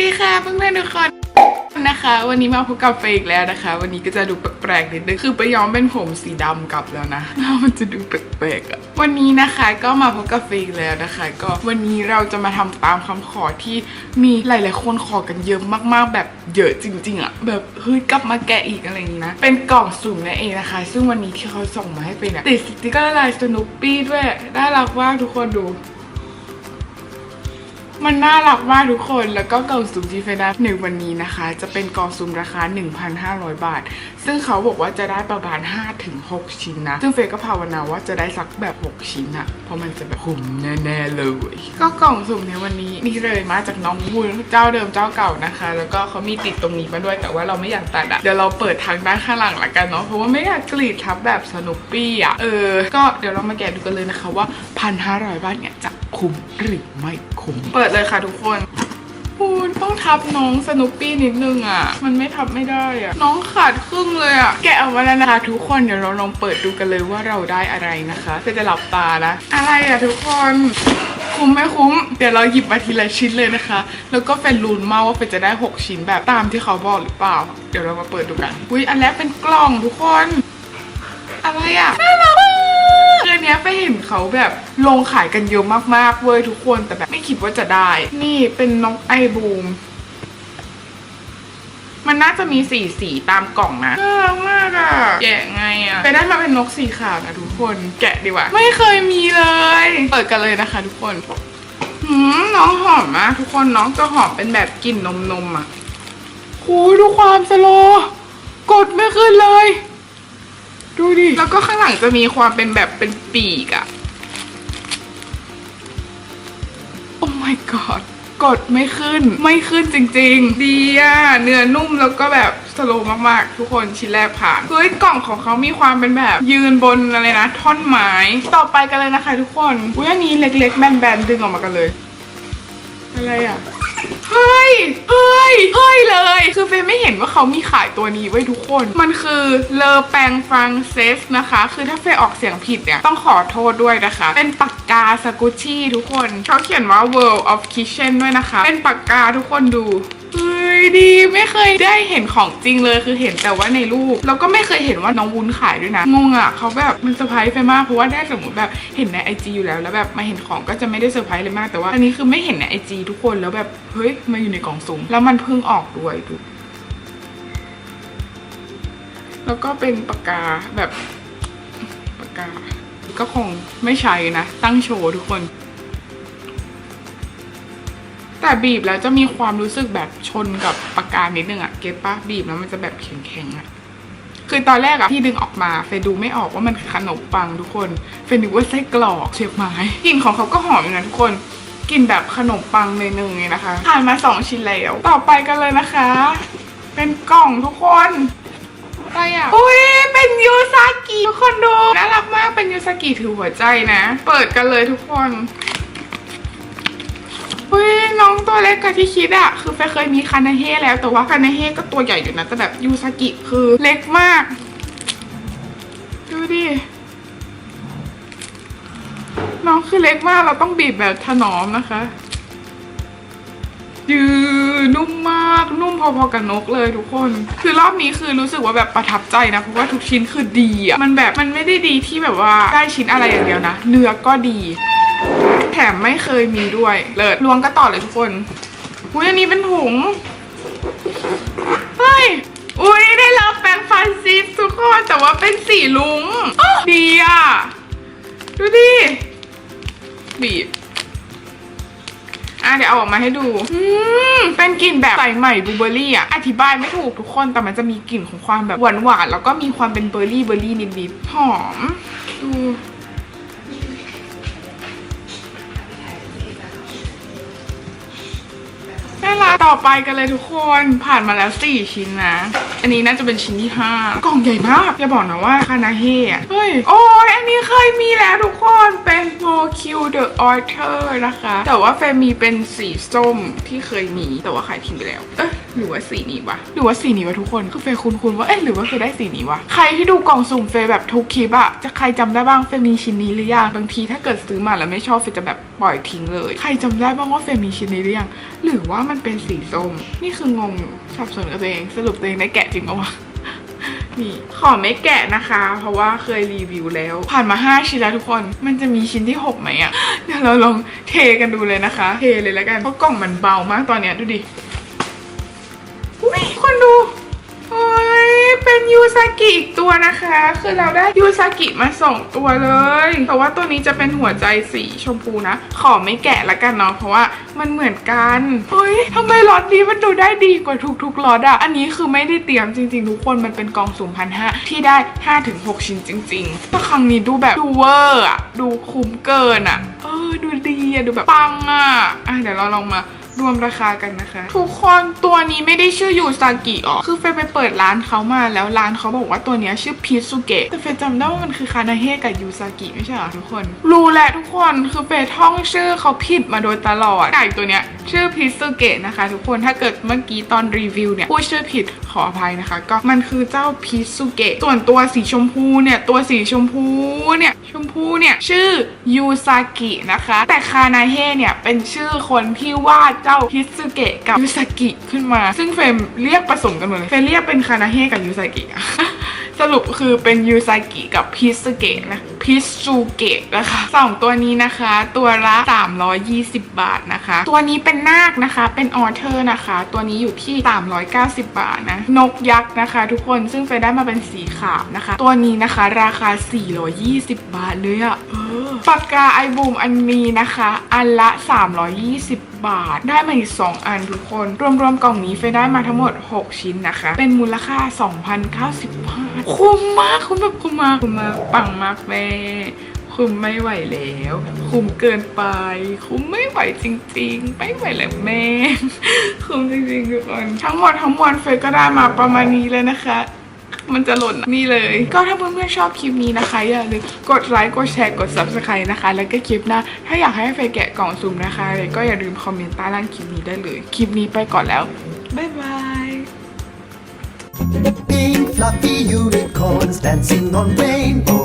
ดีค่ะเพื่อนๆทุกคนนะคะ วันนี้มาพบกับเฟย์อีกแล้วนะคะ วันนี้ก็จะดูแปลกๆนิดนึงคือไปย้อมเป็นผมสีดำกลับแล้วนะแล้วมันจะดูแปลกๆอะวันนี้นะคะก็มาพบกับเฟย์อีกแล้วนะคะ ก็วันนี้เราจะมาทำตามคำขอที่มีหลายๆคนขอกันเยอะมากๆ แบบเยอะจริง ๆอะแบบเฮ้ยกลับมาแกะอีกอะไรอย่างนี้นะเป็นกล่องสุ่มนั่นเองนะคะ ซึ่งวันนี้ที่เขาส่งมาให้เป็นติดสติกเกอร์ลายสนุปปี้ด้วยน่ารักมากทุกคนดู มันน่ารักมากทุกคน แล้วก็กล่องสุ่มที่เฟย์ได้ในวันนี้นะคะ จะเป็นกล่องสุ่มราคา 1,500 บาท ซึ่งเขาบอกว่าจะได้ประมาณ5ถึง6ชิ้นนะ ซึ่งเฟย์ก็ภาวนาว่าจะได้สักแบบ 6 ชิ้นอะเพราะมันจะแบบคุ้มแน่ๆเลย ก็กล่องสุ่มในวันนี้นี่เลยมาจากน้องวุ้นเจ้าเดิมเจ้าเก่านะคะ แล้วก็เขามีติดตรงนี้มาด้วยแต่ว่าเราไม่อยากตัดอะเดี๋ยวเราเปิดทางด้านข้างหลังละกันเนาะเพราะว่าไม่อยากกรีดทับแบบสนุปปี้อะเออ ก็เดี๋ยวเรามาแกะดูกันเลยนะคะว่า 1,500 บาทเนี่ยจะคุ้มหรือไม่คุ้มเปิดเลยค่ะทุกคนคุณต้องทับน้องสนุปปี้นิดนึงอะ มันไม่ทับไม่ได้อะ น้องขาดครึ่งเลยอะ แกะออกมาแล้วนะคะทุกคนเดี๋ยวเราลองเปิดดูกันเลยว่าเราได้อะไรนะคะเพื่อจะหลับตานะ อะไรอะทุกคนคุ้มไหมคุ้ม เดี๋ยวเราหยิบมาทีละชิ้นเลยนะคะ แล้วก็เป็นลุ้นมาว่าเป็นจะได้ 6 ชิ้นแบบตามที่เขาบอกหรือเปล่า เดี๋ยวเรามาเปิดดูกัน อุ้ยอันแรกเป็นกล่องทุกคน อะไรอะน่ารักมากคืออนเนี้ยไป เขาแบบลงขายกันเยอะมากๆเว้ยทุกคนแต่แบบไม่คิดว่าจะได้ นี่เป็นนกไอบูม มันน่าจะมีสีสีตามกล่องนะน่ารักมากอะแกะไงอะไปได้มาเป็นนกสีขาวนะทุกคน แกะดีกว่า ไม่เคยมีเลย เปิดกันเลยนะคะ ทุกคนหืมน้องหอมมากทุกคนน้องจะหอมเป็นแบบกลิ่นนมนมอะโอ้ยดูความสโล กดไม่ขึ้นเลย ดูดิ แล้วก็ข้างหลังจะมีความเป็นแบบเป็นปีกอะ my god กดไม่ขึ้น ไม่ขึ้นจริงๆ ดีอะเนื้อนุ่มแล้วก็แบบสโลว์มากๆ ทุกคนชิ้นแรกผ่านเฮ้ยกล่องของเขามีความเป็นแบบ ยืนบนอะไรนะ ท่อนไม้ ต่อไปกันเลยนะคะทุกคนอุ้ยอันนี้เล็กๆ แบนๆ ดึงออกมากันเลย อะไรอะ เฮ้ยเฮ้ยเฮ้ยเลย คือเฟย์ไม่เห็นว่าเขามีขายตัวนี้ไว้ทุกคน มันคือเลอแปงฟรังเซสนะคะ คือถ้าเฟย์ออกเสียงผิดเนี่ย ต้องขอโทษด้วยนะคะ เป็นปากกาสกุชี่ทุกคน เขาเขียนว่า World of Kitchen ด้วยนะคะ เป็นปากกาทุกคนดู เฮ้ยดีไม่เคยได้เห็นของจริงเลยคือเห็นแต่ว่าในรูปแล้วก็ไม่เคยเห็นว่าน้องวุ้นขายด้วยนะงงอะเขาแบบมันเซอร์ไพรส์ไปมากเพราะว่าถ้สมมติแบบเห็นในไอจอยู่แล้วแล้วแบบมาเห็นของก็จะไม่ได้เซอร์ไพรส์เลยมากแต่ว่าอันนี้คือไม่เห็นในไอจทุกคนแล้วแบบเฮ้ยมาอยู่ในกล่องสุ่มแล้วมันเพิ่งออกด้วยดูแล้วก็เป็นปากกาแบบปากกาก็คงไม่ใช้นะ ตั้งโชว์ทุกคน แต่บีบแล้วจะมีความรู้สึกแบบชนกับปากกานิดนึงอะเก็ตปะบีบแล้วมันจะแบบแข็งๆอะคือตอนแรกอะที่ดึงออกมาเฟยดูไม่ออกว่ามันคือขนมปังทุกคนเฟยนึกว่าไส้กรอกเชียบไม้กลิ่นของเขาก็หอมอยู่นะทุกคนกลิ่นแบบขนมปังเนยๆนะคะผ่านมาสองชิ้นแล้วต่อไปกันเลยนะคะ เป็นกล่องทุกคนอะไรอะอุ้ยเป็นยูซากิทุกคนดูน่ารักมากเป็นยูซากิถือหัวใจนะ เปิดกันเลยทุกคน เล็กกว่าที่คิดอะคือเฟยเคยมีคานาเฮแล้วแต่ว่าคานาเฮก็ตัวใหญ่อยู่นะแต่แบบยูซากิคือเล็กมาก ดูดิน้องคือเล็กมากเราต้องบีบแบบถนอมนะคะยืดนุ่มมากนุ่มพอๆกับนกเลยทุกคน คือรอบนี้คือรู้สึกว่าแบบประทับใจนะเพราะว่าทุกชิ้นคือดีอะมันแบบมันไม่ได้ดีที่แบบว่าได้ชิ้นอะไรอย่างเดียวนะ เนื้อก็ดี แถมไม่เคยมีด้วย เลิศล้วงก็ต่อเลยทุกคนอุ้ยอันนี้เป็นถุง เฮ้ย อุ้ยได้รับแปรงฟันซิปทุกคน แต่ว่าเป็นสีลุงดีอะ ดูดิ บีบ อะเดี๋ยวเอาออกมาให้ดู อืม เป็นกลิ่นแบบใส่ใหม่บลูเบอร์รี่อะ อธิบายไม่ถูกทุกคน แต่มันจะมีกลิ่นของความแบบหวานหวานแล้วก็มีความเป็นเบอร์รี่เบอร์รี่นิดๆหอม ดู ต่อไปกันเลยทุกคนผ่านมาแล้ว 4 ชิ้นนะ อันนี้น่าจะเป็นชิ้นที่ 5 กล่องใหญ่มากอย่าบอกนะว่าคานาเฮอะเฮ้ย โอ้ยอันนี้เคยมีแล้วทุกคนเป็นโมคิวเดอะออเทอร์นะคะ แต่ว่าแฟมีเป็นสีส้มที่เคยมีแต่ว่าขายทิ้งไปแล้ว เอ๊ะ หรือว่าสีนี้วะหรือว่าสีนี้วะทุกคนคือเฟย์คุ้นๆว่าเอ๊ะหรือว่าเฟย์ได้สีนี้วะใครที่ดูกล่องสุ่มเฟย์แบบทุกคลิปอะจะใครจำได้บ้างเฟย์มีชิ้นนี้หรือยังบางทีถ้าเกิดซื้อมาแล้วไม่ชอบเฟย์จะแบบปล่อยทิ้งเลย ใครจำได้บ้างว่าเฟย์มีชิ้นนี้หรือยังหรือว่ามันเป็นสีส้มนี่คืองงสับสนกับตัวเองสรุปตัวเองได้แกะจริงปะวะนี่ขอไม่แกะนะคะ เพราะว่าเคยรีวิวแล้ว ผ่านมา 5 ชิ้นแล้วทุกคน มันจะมีชิ้นที่ 6 ไหมอะ่ะ เดี๋ยวเราลองเทกันดูเลยนะคะ เทเลยแล้วกัน เพราะกล่องมันเบามากตอนเนี้ยดูดิ โอ้ยเป็นยูซากิอีกตัวนะคะ คือเราได้ยูซากิมาสองตัวเลย แต่ว่าตัวนี้จะเป็นหัวใจสีชมพูนะ ขอไม่แกะละกันเนาะ เพราะว่ามันเหมือนกันเฮ้ยทำไมล็อตนี้มันดูได้ดีกว่าทุกๆล็อตอะอันนี้คือไม่ได้เตรียมจริง ๆ ทุกคนมันเป็นกองสุ่มพันห้าที่ได้5-6ชิ้นจริงๆแต่ครั้งนี้ดูแบบดูเวอร์อะดูคุ้มเกินอะเออดูดีอะดูแบบปังอะอะเดี๋ยวเราลองมา รวมราคากันนะคะ ทุกคนตัวนี้ไม่ได้ชื่อยูซากิอ๋อคือเฟยไปเปิดร้านเขามาแล้วร้านเขาบอกว่าตัวนี้ชื่อพีซุเกะแต่เฟยจำได้ว่ามันคือคานาเฮะกับยูซากิไม่ใช่เหรอทุกคน รู้แหละทุกคนคือเฟยท่องชื่อเขาผิดมาโดยตลอดไก่ตัวเนี้ยชื่อพิซุเกะนะคะ ทุกคนถ้าเกิดเมื่อกี้ตอนรีวิวเนี่ยพูดชื่อผิดขออภัยนะคะ ก็มันคือเจ้าพิซุเกะส่วนตัวสีชมพูเนี่ย ตัวสีชมพูเนี่ย ชมพูเนี่ย ชื่อยูซากินะคะ แต่คานาเฮเนี่ย เป็นชื่อคนที่วาดเจ้าพิซุเกะกับยูซากิขึ้นมา ซึ่งเฟรมเรียกผสมกันหมดเลยเฟรมเรียกเป็นคานาเฮกับยูซากิสรุปคือเป็นยูซากิกับพิซุเกะนะ พิซูเกะนะคะสองตัวนี้นะคะ ตัวละ 320 บาทนะคะ ตัวนี้เป็นนาคนะคะ เป็นออเทอร์นะคะ ตัวนี้อยู่ที่ 390 บาทนะ นกยักษ์นะคะ ทุกคนซึ่งเฟยได้มาเป็นสีขาวนะคะ ตัวนี้นะคะ ราคา 420 บาทเลยอะปากกาไอบูมอันนี้นะคะ อันละ 320บาทได้มาอีก 2 อันทุกคน รวมๆกล่องนี้เฟยได้มาทั้งหมด 6 ชิ้นนะคะ เป็นมูลค่า 2,090บาท คุ้มมากคุ้มแบบคุ้มมากคุ้มมากปังมากแม่คุ้มไม่ไหวแล้ว คุ้มเกินไป คุ้มไม่ไหวจริง ๆ ไม่ไหวแล้วแม่ คุ้มจริงๆทุกคนทั้งหมดทั้งมวลเฟยก็ได้มาประมาณนี้เลยนะคะมันจะหล่นนี่เลย ก็ถ้าเพื่อนๆชอบคลิปนี้นะคะ อย่าลืมกดไลค์กดแชร์กด subscribe นะคะ แล้วก็คลิปหน้า ถ้าอยากให้เฟยแกะกล่องซุ่มนะคะ ก็อย่าลืมคอมเมนต์ใต้ล่างคลิปนี้ได้เลย คลิปนี้ไปก่อนแล้ว บ๊ายบาย fluffy unicorns dancing on rainbow